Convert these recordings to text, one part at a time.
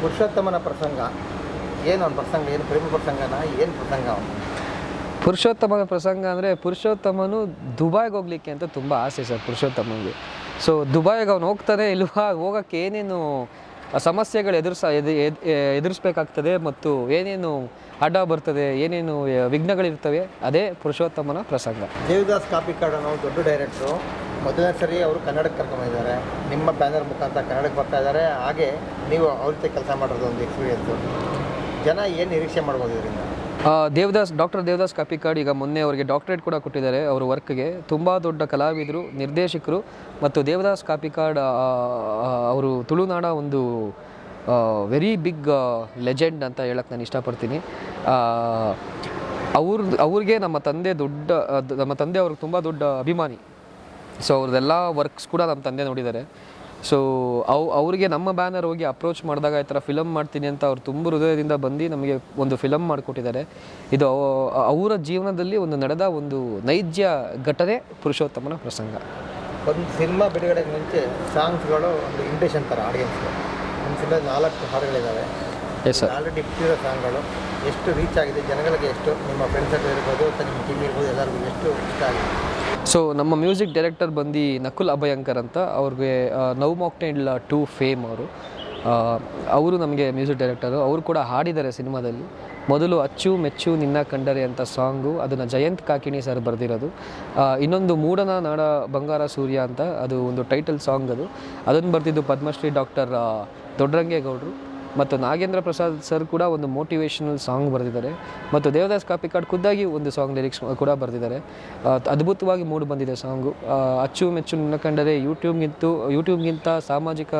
ಪುರುಷೋತ್ತಮನ ಪ್ರಸಂಗ. ಏನು ಅವ್ನ ಪ್ರಸಂಗ? ಏನು ಪ್ರೇಮ ಪ್ರಸಂಗನ? ಏನು ಪ್ರಸಂಗ ಅವನು? ಪುರುಷೋತ್ತಮನ ಪ್ರಸಂಗ ಅಂದರೆ ಪುರುಷೋತ್ತಮನು ದುಬಾಯ್ಗೆ ಹೋಗ್ಲಿಕ್ಕೆ ಅಂತ ತುಂಬ ಆಸೆ ಸರ್ ಪುರುಷೋತ್ತಮನಿಗೆ. ಸೊ ದುಬಾಯ್ಗೆ ಅವನು ಹೋಗ್ತಾನೆ ಇಲ್ವಾ? ಹೋಗೋಕ್ಕೆ ಏನೇನು ಸಮಸ್ಯೆಗಳು ಎದುರಿಸ ಎದು ಎದ್- ಎದುರಿಸ್ಬೇಕಾಗ್ತದೆ ಮತ್ತು ಏನೇನು ಅಡ್ಡ ಬರ್ತದೆ ಏನೇನು ವಿಘ್ನಗಳಿರ್ತವೆ ಅದೇ ಪುರುಷೋತ್ತಮನ ಪ್ರಸಂಗ. ದೇವಿದಾಸ್ ಕಾಪಿಕಾಡ್ ಅನ್ನೋ ದೊಡ್ಡ ಡೈರೆಕ್ಟ್ರು. ಮೊದಲನೇ ಸರಿ ಅವರು ಕನ್ನಡಕ್ಕೆ ಕರ್ಕೊಂಡಿದ್ದಾರೆ ನಿಮ್ಮ ಬ್ಯಾನರ್ ಮುಖಾಂತರ ಕನ್ನಡಕ್ಕೆ ಬರ್ತಾ ಇದ್ದಾರೆ. ಹಾಗೆ ನೀವು ಅವ್ರ ಜೊತೆ ಕೆಲಸ ಮಾಡೋದು ಒಂದು ಎಕ್ಸ್ಪೀರಿಯನ್ಸು ಜನ ಏನು ನಿರೀಕ್ಷೆ ಮಾಡ್ಬೋದು ಇದರಿಂದ? ದೇವದಾಸ್, ಡಾಕ್ಟರ್ ದೇವದಾಸ್ ಕಾಪಿಕಾಡ್ ಈಗ ಮೊನ್ನೆ ಅವರಿಗೆ ಡಾಕ್ಟರೇಟ್ ಕೂಡ ಕೊಟ್ಟಿದ್ದಾರೆ ಅವರ ವರ್ಕ್ಗೆ ತುಂಬ ದೊಡ್ಡ ಕಲಾವಿದರು, ನಿರ್ದೇಶಕರು ಮತ್ತು ದೇವದಾಸ್ ಕಾಪಿಕಾಡ್ ಅವರು ತುಳುನಾಡ ಒಂದು ವೆರಿ ಬಿಗ್ ಲೆಜೆಂಡ್ ಅಂತ ಹೇಳಕ್ಕೆ ನಾನು ಇಷ್ಟಪಡ್ತೀನಿ. ಅವ್ರ ಅವ್ರಿಗೆ ನಮ್ಮ ತಂದೆ ದೊಡ್ಡ ನಮ್ಮ ತಂದೆ ಅವ್ರಿಗೆ ತುಂಬ ದೊಡ್ಡ ಅಭಿಮಾನಿ. ಸೊ ಅವ್ರದ್ದೆಲ್ಲ ವರ್ಕ್ಸ್ ಕೂಡ ನಮ್ಮ ತಂದೆ ನೋಡಿದ್ದಾರೆ. ಸೊ ಅವು, ಅವರಿಗೆ ನಮ್ಮ ಬ್ಯಾನರ್ ಹೋಗಿ ಅಪ್ರೋಚ್ ಮಾಡಿದಾಗ ಈ ಥರ ಫಿಲಮ್ ಮಾಡ್ತೀನಿ ಅಂತ ಅವ್ರು ತುಂಬ ಹೃದಯದಿಂದ ಬಂದು ನಮಗೆ ಒಂದು ಫಿಲಮ್ ಮಾಡಿಕೊಟ್ಟಿದ್ದಾರೆ. ಇದು ಅವರ ಜೀವನದಲ್ಲಿ ಒಂದು ನಡೆದ ಒಂದು ನೈಜ ಘಟನೆ ಪುರುಷೋತ್ತಮನ ಪ್ರಸಂಗ. ಒಂದು ಸಿನಿಮಾ ಬಿಡುಗಡೆಗೆ ಮುಂಚೆ ಸಾಂಗ್ಸ್ಗಳು ಒಂದು ಇಂಟೇಷನ್ ಥರ ಆಡಿಯನ್ಸ್ ಒಂದು ಸಿನಿಮಾ ನಾಲ್ಕು ಹಾಡುಗಳಿದ್ದಾವೆ ಎಸ್ ಸರ್ ಆಲ್ರೆಡಿ ಇಟ್ಟಿರೋ ಸಾಂಗ್ಗಳು. ಎಷ್ಟು ರೀಚ್ ಆಗಿದೆ ಜನಗಳಿಗೆ ಎಷ್ಟು ನಿಮ್ಮ ಫ್ರೆಂಡ್ಸ್ ಹತ್ರ ಇರ್ಬೋದು ಅಥವಾ ನಿಮ್ಮ ಟೀಮ್ ಇರ್ಬೋದು ಎಲ್ಲರಿಗೂ ಎಷ್ಟು ಇಷ್ಟ ಆಗಿದೆ? ಸೊ ನಮ್ಮ ಮ್ಯೂಸಿಕ್ ಡೈರೆಕ್ಟರ್ ಬಂದು ನಕುಲ್ ಅಭಯಂಕರ್ ಅಂತ. ಅವ್ರಿಗೆ ನವ್ ಮಾಕ್ಟೈಲ್ ಟು ಫೇಮ್ ಅವರು. ಅವರು ನಮಗೆ ಮ್ಯೂಸಿಕ್ ಡೈರೆಕ್ಟರು ಅವರು ಕೂಡ ಹಾಡಿದ್ದಾರೆ ಸಿನಿಮಾದಲ್ಲಿ. ಮೊದಲು ಅಚ್ಚು ಮೆಚ್ಚು ನಿನ್ನ ಕಂಡರೆ ಅಂತ ಸಾಂಗು. ಅದನ್ನು ಜಯಂತ್ ಕಾಕಿಣಿ ಸರ್ ಬರೆದಿರೋದು. ಇನ್ನೊಂದು ಮೂಡನ ನಾಡ ಬಂಗಾರ ಸೂರ್ಯ ಅಂತ. ಅದು ಒಂದು ಟೈಟಲ್ ಸಾಂಗ್ ಅದು. ಅದನ್ನು ಬರೆದಿದ್ದು ಪದ್ಮಶ್ರೀ ಡಾಕ್ಟರ್ ದೊಡ್ಡರಂಗೇಗೌಡರು. ಮತ್ತು ನಾಗೇಂದ್ರ ಪ್ರಸಾದ್ ಸರ್ ಕೂಡ ಒಂದು ಮೋಟಿವೇಶನಲ್ ಸಾಂಗ್ ಬರೆದಿದ್ದಾರೆ. ಮತ್ತು ದೇವದಾಸ್ ಕಾಪಿಕಾಡ್ ಖುದ್ದಾಗಿ ಒಂದು ಸಾಂಗ್ ಲಿರಿಕ್ಸ್ ಕೂಡ ಬರೆದಿದ್ದಾರೆ. ಅದ್ಭುತವಾಗಿ ಮೂಡಿ ಬಂದಿದೆ ಸಾಂಗು ಅಚ್ಚು ಮೆಚ್ಚು ನನ್ನ ಕಂಡರೆ ಯೂಟ್ಯೂಬ್ಗಿಂತೂ ಯೂಟ್ಯೂಬ್ಗಿಂತ ಸಾಮಾಜಿಕ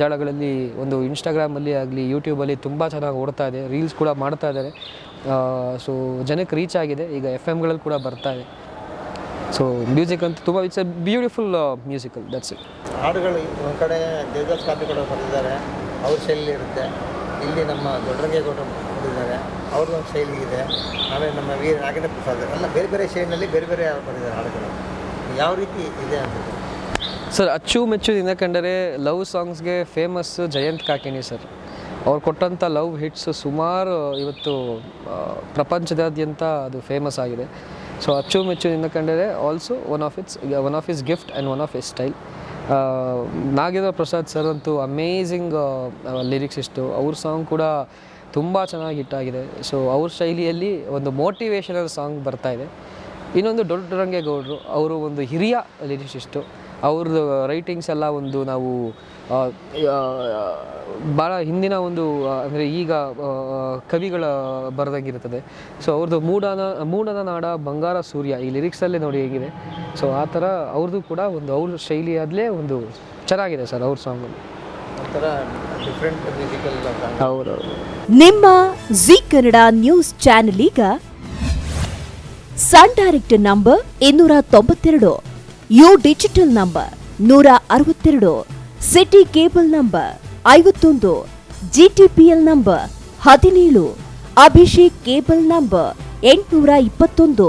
ಜಾಲಗಳಲ್ಲಿ ಒಂದು ಇನ್ಸ್ಟಾಗ್ರಾಮಲ್ಲಿ ಆಗಲಿ ಯೂಟ್ಯೂಬಲ್ಲಿ ತುಂಬ ಚೆನ್ನಾಗಿ ಓಡ್ತಾ ಇದೆ. ರೀಲ್ಸ್ ಕೂಡ ಮಾಡ್ತಾ ಇದ್ದಾರೆ. ಸೊ ಜನಕ್ಕೆ ರೀಚ್ ಆಗಿದೆ. ಈಗ ಎಫ್ ಎಮ್ಗಳಲ್ಲಿ ಕೂಡ ಬರ್ತಾ ಇದೆ. ಸೊ ಮ್ಯೂಸಿಕ್ ಅಂತ ತುಂಬ it's a beautiful musical that's it ಹಾಡುಗಳು, ಒಂದು ಕಡೆ ದೇವದಾಸ್ ಕಾಪಿಗಳು ಬರೆದಿದ್ದಾರೆ. ಅವ್ರ ಶೈಲಿ ಇರುತ್ತೆ ಇಲ್ಲಿ ನಮ್ಮ ದೊಡ್ಡರಂಗೇಗೌಡರು ಅವ್ರದ್ದು ಒಂದು ಶೈಲಿ ಇದೆ. ಆಮೇಲೆ ನಮ್ಮ ವೀರ ನಾಗೇಂದ್ರ ಪ್ರಸಾದ್. ಎಲ್ಲ ಬೇರೆ ಬೇರೆ ಶೈಲಿನಲ್ಲಿ ಬೇರೆ ಬೇರೆ ಬರೆದಿದ್ದಾರೆ ಹಾಡುಗಳು? ಯಾವ ರೀತಿ ಇದೆ ಅಂತ ಸರ್, ಅಚ್ಚು ಮೆಚ್ಚು ದಿನ ಕಂಡರೆ ಲವ್ ಸಾಂಗ್ಸ್ಗೆ ಫೇಮಸ್ ಜಯಂತ್ ಕಾಕಿನಿ ಸರ್. ಅವ್ರು ಕೊಟ್ಟಂಥ ಲವ್ ಹಿಟ್ಸ್ ಸುಮಾರು ಇವತ್ತು ಪ್ರಪಂಚದಾದ್ಯಂತ ಅದು ಫೇಮಸ್ ಆಗಿದೆ. ಸೊ ಅಚ್ಚು ಮೆಚ್ಚು ನಿನ್ನ ಕಂಡರೆ also one of its one of his gift and one of his style Nagendra Prasad sir ಅಂತೂ ಅಮೇಝಿಂಗ್ ಲಿರಿಕ್ಸಿಸ್ಟು ಅವ್ರ ಸಾಂಗ್ ಕೂಡ ತುಂಬ ಚೆನ್ನಾಗಿ ಹಿಟ್ ಆಗಿದೆ. ಸೊ ಅವ್ರ ಶೈಲಿಯಲ್ಲಿ ಒಂದು ಮೋಟಿವೇಶನಲ್ ಸಾಂಗ್ ಬರ್ತಾ ಇದೆ. ಇನ್ನೊಂದು ದೊಡ್ಡರಂಗೇಗೌಡರು ಅವರು ಒಂದು ಹಿರಿಯ ಲಿರಿಕ್ಸಿಸ್ಟು ಅವ್ರದ್ದು ರೈಟಿಂಗ್ಸ್ ಎಲ್ಲ ಒಂದು ನಾವು ಭಾಳ ಹಿಂದಿನ ಒಂದು ಅಂದರೆ ಈಗ ಕವಿಗಳ ಬರೆದಂಗಿರ್ತದೆ ಸೊ ಅವ್ರದ್ದು ಮೂಡನ ಮೂಡನ ನಾಡ ಬಂಗಾರ ಸೂರ್ಯ ಈ ಲಿರಿಕ್ಸಲ್ಲೇ ನೋಡಿ ಹೇಗಿದೆ. ಸೊ ಆ ಥರ ಅವ್ರದ್ದು ಕೂಡ ಒಂದು ಅವ್ರ ಶೈಲಿಯಾದಲೇ ಒಂದು ಚೆನ್ನಾಗಿದೆ ಸರ್ ಅವ್ರ ಸಾಂಗು ನಿಮ್ಮ ಜಿ ಕನ್ನಡ ನ್ಯೂಸ್ ಚಾನೆಲ್ ಈಗ ಸನ್ ಡೈರೆಕ್ಟ್ ನಂಬರ್ ಇನ್ನೂರ ತೊಂಬತ್ತೆರಡು ಯು ಡಿಜಿಟಲ್ ನಂಬರ್ ನೂರ ಅರವತ್ತೆರಡು ಸಿಟಿ ಕೇಬಲ್ ನಂಬರ್ ಐವತ್ತೊಂದು ಜಿಟಿಪಿಎಲ್ ನಂಬರ್ ಹದಿನೇಳು ಅಭಿಷೇಕ್ ಕೇಬಲ್ ನಂಬರ್ ಎಂಟುನೂರ ಇಪ್ಪತ್ತೊಂದು.